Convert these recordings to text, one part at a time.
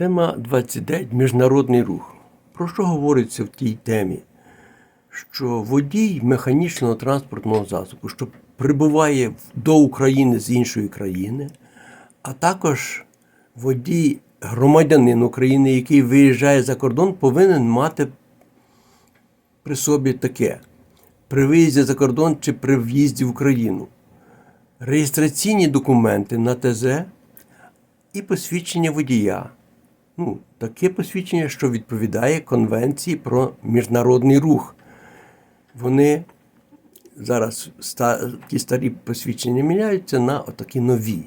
Тема 29. Міжнародний рух. Про що говориться в тій темі? Що водій механічного транспортного засобу, що прибуває до України з іншої країни, а також водій громадянин України, який виїжджає за кордон, повинен мати при собі таке: при виїзді за кордон чи при в'їзді в Україну. Реєстраційні документи на ТЗ і посвідчення водія. Ну, таке посвідчення, що відповідає Конвенції про міжнародний рух. Вони зараз ті старі посвідчення міняються на отакі нові.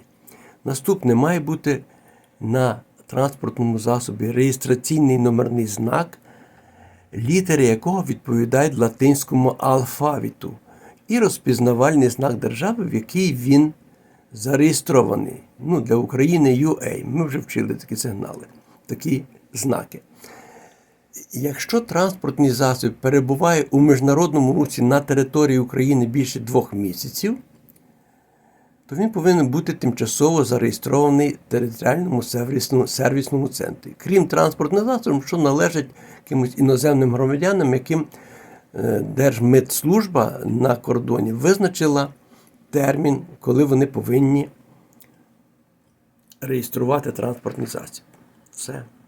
Наступне має бути на транспортному засобі реєстраційний номерний знак, літери якого відповідають латинському алфавіту, і розпізнавальний знак держави, в якій він зареєстрований. Ну, для України UA. Ми вже вчили такі сигнали, такі знаки. Якщо транспортний засіб перебуває у міжнародному русі на території України більше двох місяців, то він повинен бути тимчасово зареєстрований в територіальному сервісному, центрі. Крім транспортних засобів, що належать якимось іноземним громадянам, яким е, Держмитслужба на кордоні визначила термін, коли вони повинні реєструвати транспортний засіб. certo?